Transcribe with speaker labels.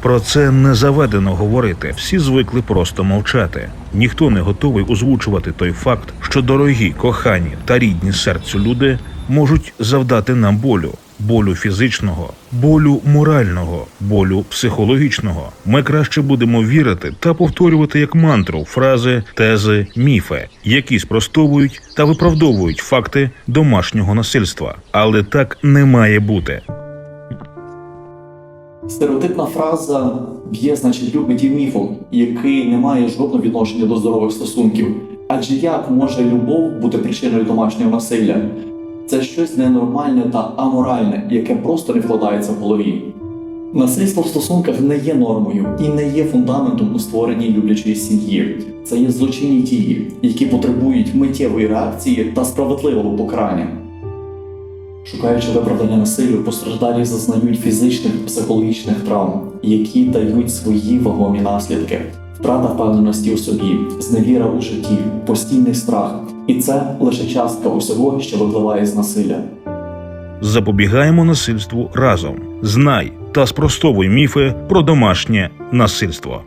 Speaker 1: Про це не заведено говорити. Всі звикли просто мовчати. Ніхто не готовий озвучувати той факт, що дорогі, кохані та рідні серцю люди можуть завдати нам болю. Болю фізичного, болю морального, болю психологічного. Ми краще будемо вірити та повторювати як мантру фрази, тези, міфи, які спростовують та виправдовують факти домашнього насильства. Але так не має бути.
Speaker 2: Стереотипна фраза б'є, значить, любить міфом, який не має жодного відношення до здорових стосунків. Адже як може любов бути причиною домашнього насилля? Це щось ненормальне та аморальне, яке просто не вкладається в голові. Насильство в стосунках не є нормою і не є фундаментом у створенні люблячої сім'ї. Це є злочинні дії, які потребують миттєвої реакції та справедливого покарання. Шукаючи виправдання насиллю, постраждалі зазнають фізичних психологічних травм, які дають свої вагомі наслідки. Втрата впевненості у собі, зневіра у житті, постійний страх. І це лише частка усього, що випливає з насилля.
Speaker 1: Запобігаємо насильству разом. Знай та спростовуй міфи про домашнє насильство.